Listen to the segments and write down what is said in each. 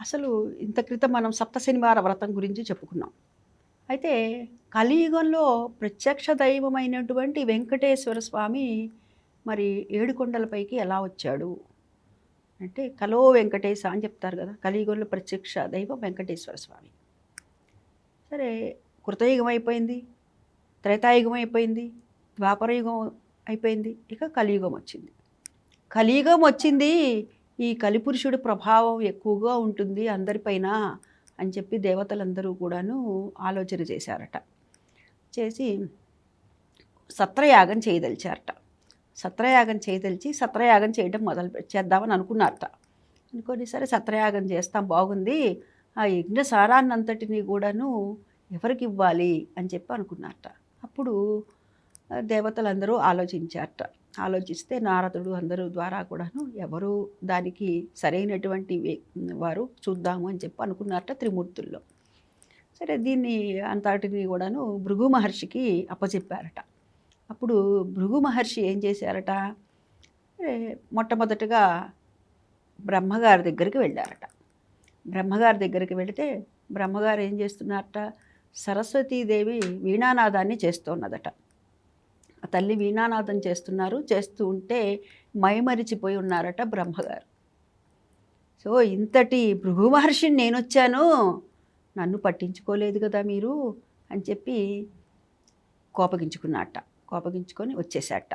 అసలు ఇంత క్రితం మనం సప్త శనివార వ్రతం గురించి చెప్పుకున్నాం. అయితే కలియుగంలో ప్రత్యక్ష దైవమైనటువంటి వెంకటేశ్వర స్వామి మరి ఏడుకొండలపైకి ఎలా వచ్చాడు? అంటే కలో వెంకటేశ అని చెప్తారు కదా కలియుగంలో ప్రత్యక్ష దైవం వెంకటేశ్వర స్వామి. సరే కృతయుగం అయిపోయింది త్రేతాయుగం అయిపోయింది ద్వాపరయుగం అయిపోయింది ఇక కలియుగం వచ్చింది. కలియుగం వచ్చింది ఈ కలిపురుషుడి ప్రభావం ఎక్కువగా ఉంటుంది అందరిపైన అని చెప్పి దేవతలందరూ కూడాను ఆలోచన చేశారట. చేసి సత్రయాగం చేయదలిచారట. సత్రయాగం చేయదలిచి సత్రయాగం చేయడం మొదలు చేద్దామని అనుకున్నారట. అనుకొని సరే సత్రయాగం చేస్తాం బాగుంది. ఆ యజ్ఞ సారాన్నంతటినీ కూడాను ఎవరికి ఇవ్వాలి అని చెప్పి అనుకున్నారట. అప్పుడు దేవతలందరూ ఆలోచించారట. ఆలోచిస్తే నారదుడు అందరూ ద్వారా కూడాను ఎవరు దానికి సరైనటువంటి వారు చూద్దాము అని చెప్పి అనుకున్నారట త్రిమూర్తుల్లో. సరే దీన్ని అంతటిని కూడాను భృగు మహర్షికి అప్పచెప్పారట అప్పుడు భృగు మహర్షి ఏం చేశారట? మొట్టమొదటగా బ్రహ్మగారి దగ్గరికి వెళ్ళారట. బ్రహ్మగారి దగ్గరికి వెళితే బ్రహ్మగారు ఏం చేస్తున్నారట? సరస్వతీదేవి వీణానాదాన్ని చేస్తున్నదట తల్లి వీణానాదం చేస్తున్నారు. చేస్తూ ఉంటే మైమరిచిపోయి ఉన్నారట బ్రహ్మగారు. సో ఇంతటి భృగు మహర్షిని నేను వచ్చాను నన్ను పట్టించుకోలేదు కదా మీరు అని చెప్పి కోపగించుకున్నట్ట కోపగించుకొని వచ్చేసాట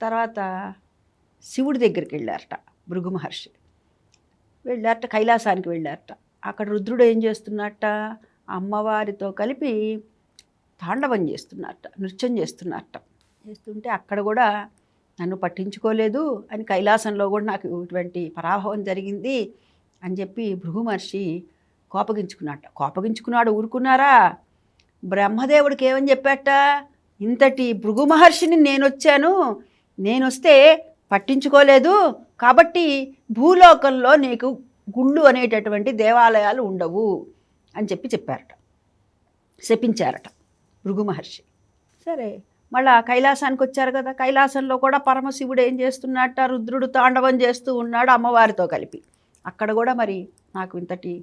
తర్వాత శివుడి దగ్గరికి వెళ్ళారట భృగు మహర్షి. వెళ్ళారట కైలాసానికి వెళ్ళారట. అక్కడ రుద్రుడు ఏం చేస్తున్నట్ట అమ్మవారితో కలిపి తాండవం చేస్తున్నారట నృత్యం చేస్తున్నారట చేస్తుంటే అక్కడ కూడా నన్ను పట్టించుకోలేదు. అని కైలాసంలో కూడా నాకు ఇటువంటి పరాభవం జరిగింది అని చెప్పి భృగు మహర్షి కోపగించుకున్నట్ట కోపగించుకున్నాడు ఊరుకున్నారా? బ్రహ్మదేవుడికి ఏమని చెప్పాట? ఇంతటి భృగు మహర్షిని నేను వచ్చాను నేను వస్తే పట్టించుకోలేదు. కాబట్టి భూలోకంలో నీకు గుళ్ళు అనేటటువంటి దేవాలయాలు ఉండవు అని చెప్పి చెప్పారట. శపించారట. భృగు మహర్షి సరే. మళ్ళా కైలాసానికి వచ్చారు కదా కైలాసంలో కూడా పరమశివుడు ఏం చేస్తున్నట్ట రుద్రుడు తాండవం చేస్తూ ఉన్నాడు అమ్మవారితో కలిపి. అక్కడ కూడా మరి నాకు ఇంతటి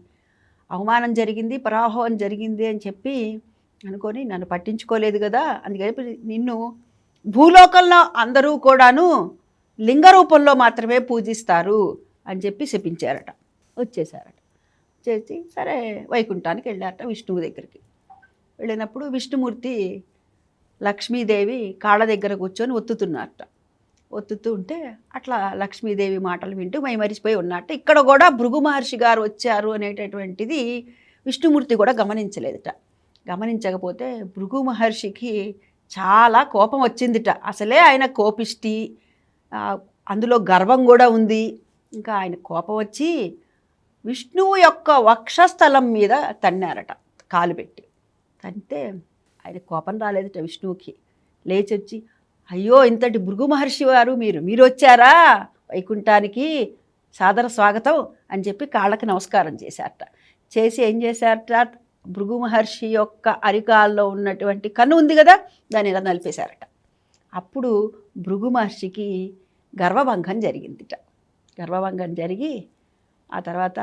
అవమానం జరిగింది పరాభవం జరిగింది అని చెప్పి అనుకొని నన్ను పట్టించుకోలేదు కదా అందుకని నిన్ను భూలోకంలో అందరూ కూడాను లింగ రూపంలో మాత్రమే పూజిస్తారు అని చెప్పి శపించారట. వచ్చేసారట. చేసి సరే వైకుంఠానికి వెళ్ళారట విష్ణువు దగ్గరికి. వెళ్ళినప్పుడు విష్ణుమూర్తి లక్ష్మీదేవి కాళ్ళ దగ్గర కూర్చొని ఒత్తుతున్నారట. ఒత్తుతూ ఉంటే అట్లా లక్ష్మీదేవి మాటలు వింటూ మై మరిచిపోయి ఉన్నట్ట ఇక్కడ కూడా భృగు మహర్షి గారు వచ్చారు అనేటటువంటిది విష్ణుమూర్తి కూడా గమనించలేదట. గమనించకపోతే భృగు మహర్షికి చాలా కోపం వచ్చిందిట. అసలే ఆయన కోపిష్టి అందులో గర్వం కూడా ఉంది. ఇంకా ఆయన కోపం వచ్చి విష్ణువు యొక్క వక్షస్థలం మీద తన్నారట కాలు పెట్టి. అంటే ఆయన కోపం రాలేదట విష్ణువుకి. లేచి వచ్చి అయ్యో ఇంతటి భృగు మహర్షి వారు మీరు మీరు వచ్చారా? వైకుంఠానికి సాదర స్వాగతం అని చెప్పి కాళ్ళకి నమస్కారం చేశారట. చేసి ఏం చేశారట? భృగు మహర్షి యొక్క అరికాల్లో ఉన్నటువంటి కన్ను ఉంది కదా దాన్ని ఇలా నలిపేశారట. అప్పుడు భృగు మహర్షికి గర్వభంగం జరిగిందిట. గర్వభంగం జరిగి ఆ తర్వాత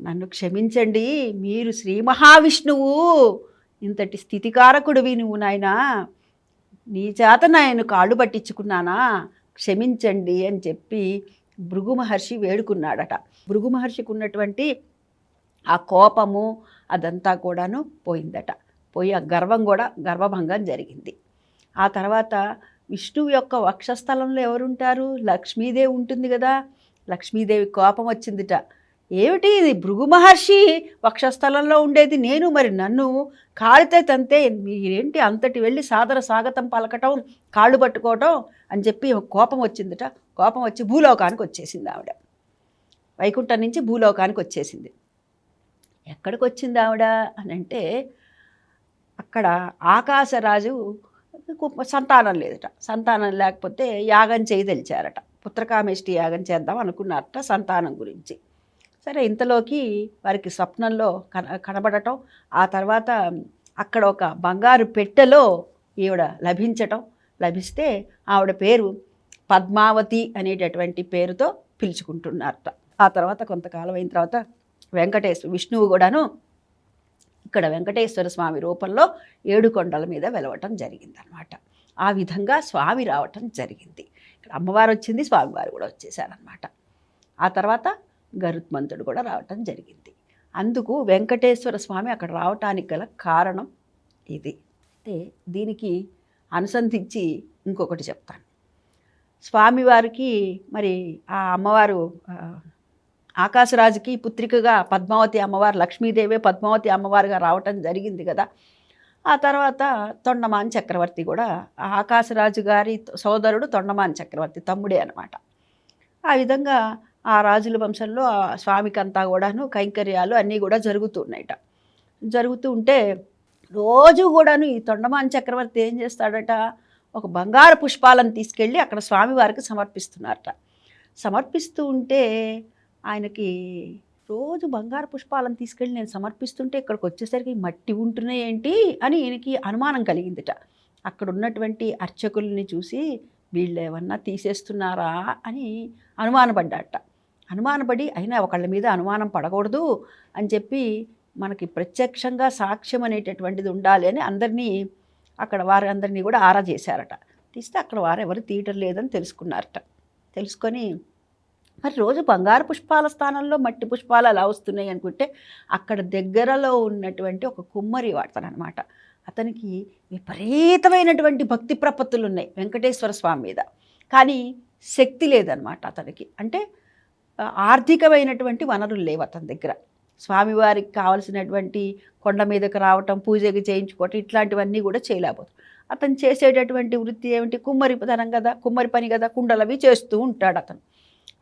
నన్ను క్షమించండి. మీరు శ్రీ మహావిష్ణువు. ఇంతటి స్థితికారకుడివి నువ్వు నాయనా. నీ చేత నేను కాళ్ళు పట్టించుకున్నానా? క్షమించండి అని చెప్పి భృగు మహర్షి వేడుకున్నాడట. భృగు మహర్షికి ఉన్నటువంటి ఆ కోపము అదంతా కూడాను పోయిందట. పోయి ఆ గర్వం కూడా గర్వభంగం జరిగింది. ఆ తర్వాత విష్ణువు యొక్క వక్షస్థలంలో ఎవరుంటారు? లక్ష్మీదేవి ఉంటుంది కదా. లక్ష్మీదేవి కోపం వచ్చిందిట. ఏమిటి ఇది భృగు మహర్షి వక్షస్థలంలో ఉండేది నేను మరి నన్ను? కాలితే తంతే మీరేంటి అంతటి వెళ్ళి సాదర స్వాగతం పలకటం కాళ్ళు పట్టుకోవటం అని చెప్పి కోపం వచ్చిందిట. కోపం వచ్చి భూలోకానికి వచ్చేసింది ఆవిడ. వైకుంఠం నుంచి భూలోకానికి వచ్చేసింది. ఎక్కడికి వచ్చింది ఆవిడ అని అంటే అక్కడ ఆకాశరాజు కు- సంతానం లేదట. సంతానం లేకపోతే యాగం చేయదలిచారట పుత్రకామేష్టి యాగం చేద్దాం అనుకున్నారట సంతానం గురించి. సరే ఇంతలోకి వారికి స్వప్నంలో కన కనబడటం ఆ తర్వాత అక్కడ ఒక బంగారు పెట్టెలో ఈవిడ లభించటం లభిస్తే ఆవిడ పేరు పద్మావతి అనేటటువంటి పేరుతో పిలుచుకుంటున్నారట. ఆ తర్వాత కొంతకాలం అయిన తర్వాత వెంకటేశ్వర విష్ణువు కూడాను ఇక్కడ వెంకటేశ్వర స్వామి రూపంలో ఏడు కొండల మీద వెలవటం జరిగిందనమాట. ఆ విధంగా స్వామి రావటం జరిగింది. ఇక్కడ అమ్మవారు వచ్చింది స్వామివారు కూడా వచ్చేసారనమాట ఆ తర్వాత గరుత్మంతుడు కూడా రావటం జరిగింది. అందుకు వెంకటేశ్వర స్వామి అక్కడ రావటానికి గల కారణం ఇది. అయితే దీనికి అనుసంధించి ఇంకొకటి చెప్తాను. స్వామివారికి మరి ఆ అమ్మవారు ఆకాశరాజుకి పుత్రికగా పద్మావతి అమ్మవారు లక్ష్మీదేవే పద్మావతి అమ్మవారుగా రావటం జరిగింది కదా. ఆ తర్వాత తొండమాన్ చక్రవర్తి కూడా ఆకాశరాజు గారి సోదరుడు తొండమాన్ చక్రవర్తి తమ్ముడే అనమాట ఆ విధంగా ఆ రాజుల వంశంలో ఆ స్వామికంతా కూడాను కైంకర్యాలు అన్నీ కూడా జరుగుతున్నాయట జరుగుతూ ఉంటే రోజు కూడాను ఈ తొండమాన్ చక్రవర్తి ఏం చేస్తాడట? ఒక బంగారు పుష్పాలను తీసుకెళ్ళి అక్కడ స్వామివారికి సమర్పిస్తున్నారట. సమర్పిస్తూ ఉంటే ఆయనకి రోజు బంగారు పుష్పాలను తీసుకెళ్ళి నేను సమర్పిస్తుంటే ఇక్కడికి వచ్చేసరికి మట్టి ఉంటున్నాయి ఏంటి? అని ఈయనకి అనుమానం కలిగిందిట. అక్కడ ఉన్నటువంటి అర్చకుల్ని చూసి వీళ్ళు ఏమన్నా తీసేస్తున్నారా అని అనుమానపడ్డాట అనుమానపడి అయినా ఒకళ్ళ మీద అనుమానం పడకూడదు అని చెప్పి మనకి ప్రత్యక్షంగా సాక్ష్యం అనేటటువంటిది ఉండాలి అని అందరినీ అక్కడ వారందరినీ కూడా ఆరా చేశారట. తీస్తే అక్కడ వారు ఎవరు తీయటం లేదని తెలుసుకున్నారట. తెలుసుకొని మరి రోజు బంగారు పుష్పాల స్థానంలో మట్టి పుష్పాలు అలా వస్తున్నాయి అనుకుంటే అక్కడ దగ్గరలో ఉన్నటువంటి ఒక కుమ్మరి వాడతానమాట అతనికి విపరీతమైనటువంటి భక్తి ప్రపత్తులు ఉన్నాయి వెంకటేశ్వర స్వామి మీద. కానీ శక్తి లేదనమాట అతనికి. అంటే ఆర్థికమైనటువంటి వనరులు లేవు అతని దగ్గర. స్వామివారికి కావలసినటువంటి కొండ మీదకి రావటం పూజకి చేయించుకోవటం ఇట్లాంటివన్నీ కూడా చేయలేకపోతాం. అతను చేసేటటువంటి వృత్తి ఏమిటి? కుమ్మరి తనం కదా కుమ్మరి పని కదా కుండలవి చేస్తూ ఉంటాడు అతను.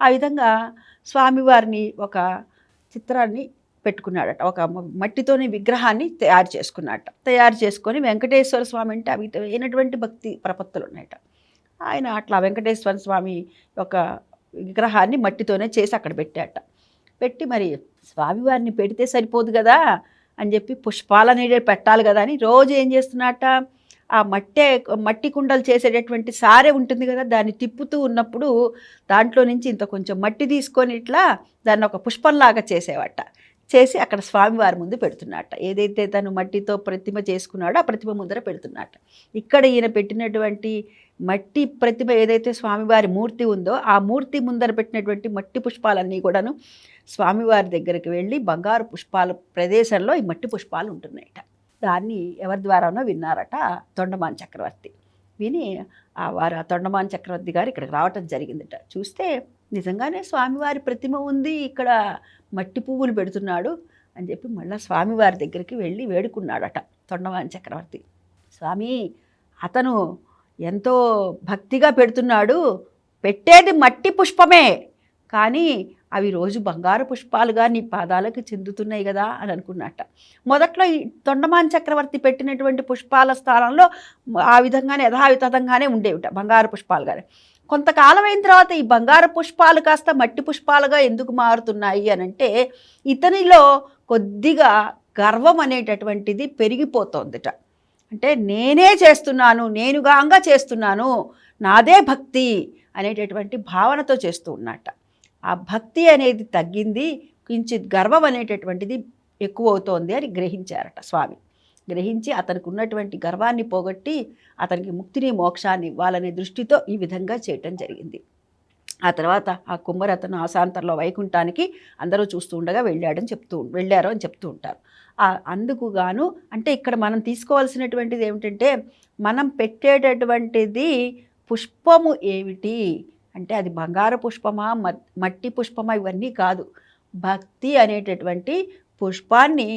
ఆ విధంగా స్వామివారిని ఒక చిత్రాన్ని పెట్టుకున్నాడట. ఒక మట్టితోని విగ్రహాన్ని తయారు చేసుకున్నాడట. తయారు చేసుకొని వెంకటేశ్వర స్వామి అంటే అవి అయినటువంటి భక్తి ప్రపత్తులు ఉన్నాయట. ఆయన అట్లా వెంకటేశ్వర స్వామి యొక్క విగ్రహాన్ని మట్టితోనే చేసి అక్కడ పెట్టాట. పెట్టి మరి స్వామివారిని పెడితే సరిపోదు కదా అని చెప్పి పుష్పాలనే పెట్టాలి కదా అని రోజు ఏం చేస్తున్నట్ట ఆ మట్టే మట్టి కుండలు చేసేటటువంటి సారే ఉంటుంది కదా దాన్ని తిప్పుతూ ఉన్నప్పుడు దాంట్లో నుంచి ఇంత కొంచెం మట్టి తీసుకొని ఇట్లా దాన్ని ఒక పుష్పంలాగా చేసేవాట. చేసి అక్కడ స్వామివారి ముందు పెడుతున్నట్ట ఏదైతే తను మట్టితో ప్రతిమ చేసుకున్నాడో ఆ ప్రతిమ ముందర పెడుతున్నట్ట ఇక్కడ ఈయన పెట్టినటువంటి మట్టి ప్రతిమ ఏదైతే స్వామివారి మూర్తి ఉందో ఆ మూర్తి ముందర పెట్టినటువంటి మట్టి పుష్పాలన్నీ కూడాను స్వామివారి దగ్గరికి వెళ్ళి బంగారు పుష్పాల ప్రదేశంలో ఈ మట్టి పుష్పాలు ఉంటున్నాయట. దాన్ని ఎవరి ద్వారానో విన్నారట తొండమాన్ చక్రవర్తి. విని ఆ వారు ఆ తొండమాన్ చక్రవర్తి గారు ఇక్కడికి రావటం జరిగిందట. చూస్తే నిజంగానే స్వామివారి ప్రతిమ ఉంది ఇక్కడ మట్టి పువ్వులు పెడుతున్నాడు అని చెప్పి మళ్ళీ స్వామివారి దగ్గరికి వెళ్ళి వేడుకున్నాడట తొండమాన్ చక్రవర్తి. స్వామి అతను ఎంతో భక్తిగా పెడుతున్నాడు. పెట్టేది మట్టి పుష్పమే. కానీ అవి రోజు బంగారు పుష్పాలుగా నీ పాదాలకు చెందుతున్నాయి కదా అని అనుకున్నట్ట. మొదట్లో ఈ తొండమాన్ చక్రవర్తి పెట్టినటువంటి పుష్పాల స్థానంలో ఆ విధంగానే యథావిధంగానే ఉండేవిట బంగారు పుష్పాలుగానే. కొంతకాలం అయిన తర్వాత ఈ బంగారు పుష్పాలు కాస్త మట్టి పుష్పాలుగా ఎందుకు మారుతున్నాయి అని అంటే ఇతనిలో కొద్దిగా గర్వం అనేటటువంటిది పెరిగిపోతోందిట. అంటే నేనే చేస్తున్నాను నేనుగాంగా చేస్తున్నాను నాదే భక్తి అనేటటువంటి భావనతో చేస్తూ ఉన్నట్ట. ఆ భక్తి అనేది తగ్గింది కించిత్ గర్వం అనేటటువంటిది ఎక్కువ అవుతోంది అని గ్రహించారట స్వామి. గ్రహించి అతనికి ఉన్నటువంటి గర్వాన్ని పోగొట్టి అతనికి ముక్తిని మోక్షాన్ని ఇవ్వాలనే దృష్టితో ఈ విధంగా చేయటం జరిగింది. ఆ తర్వాత ఆ కుమ్మరి అతను వైకుంఠానికి అందరూ చూస్తూ ఉండగా వెళ్ళాడని చెప్తూ వెళ్ళారు అని చెప్తూ ఉంటారు. అందుకు గాను అంటే ఇక్కడ మనం తీసుకోవాల్సినటువంటిది ఏమిటంటే మనం పెట్టేటటువంటిది పుష్పము ఏమిటి? అంటే అది బంగారు పుష్పమా మట్టి పుష్పమా? ఇవన్నీ కాదు. భక్తి అనేటటువంటి పుష్పాన్ని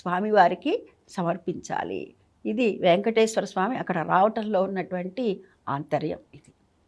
స్వామివారికి సమర్పించాలి. ఇది వెంకటేశ్వర స్వామి అక్కడ రావటంలో ఉన్నటువంటి ఆంతర్యం ఇది.